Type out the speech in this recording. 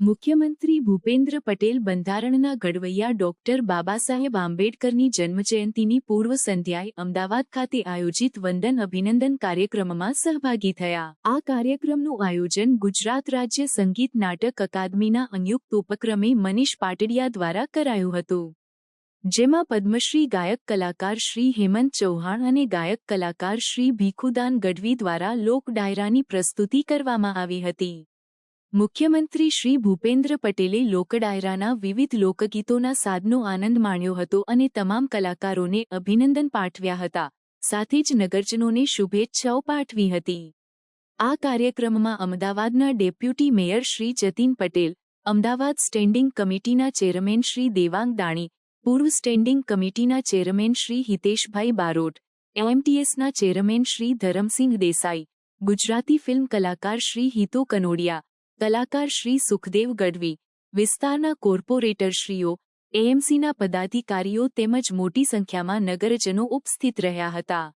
મુખ્યમંત્રી ભૂપેન્દ્ર પટેલ બંધારણના ઘડવૈયા ડોક્ટર બાબાસાહેબ આંબેડકરની જન્મજયંતિની પૂર્વ સંધ્યાએ અમદાવાદ ખાતે આયોજિત વંદન અભિનંદન કાર્યક્રમમાં સહભાગી થયા. આ કાર્યક્રમનું આયોજન ગુજરાત રાજ્ય સંગીત નાટક અકાદમીના સંયુક્ત ઉપક્રમે મનીષ પાટડિયા દ્વારા કરાયું હતું. જેમાં પદ્મશ્રી ગાયક કલાકાર શ્રી હેમંત ચૌહાણ અને ગાયક કલાકાર શ્રી ભીખુદાન ગઢવી દ્વારા લોક ડાયરાની પ્રસ્તુતિ કરવામાં આવી હતી. મુખ્યમંત્રી શ્રી ભૂપેન્દ્ર પટેલે લોકડાયરાના વિવિધ લોકગીતોના સાદનો આનંદ માણ્યો હતો અને તમામ કલાકારોને અભિનંદન પાઠવ્યા હતા. સાથે જ નગરજનોને શુભેચ્છાઓ પાઠવી હતી. આ કાર્યક્રમમાં અમદાવાદના deputy mayor Shri Jatin Patel, Ahmedabad standing કમિટીના ચેરમેન શ્રી દેવાંગ દાણી, પૂર્વ સ્ટેન્ડિંગ કમિટીના ચેરમેન શ્રી હિતેશભાઈ બારોટ, એમટીએસના ચેરમેન શ્રી ધરમસિંહ દેસાઈ, ગુજરાતી ફિલ્મ કલાકાર શ્રી હિતો કનોડિયા કલાકાર શ્રી સુખદેવ ગઢવી, વિસ્તારના કોર્પોરેટરશ્રીઓ એએમસીના પદાધિકારીઓ તેમજ મોટી સંખ્યામાં નગરજનો ઉપસ્થિત રહ્યા હતા.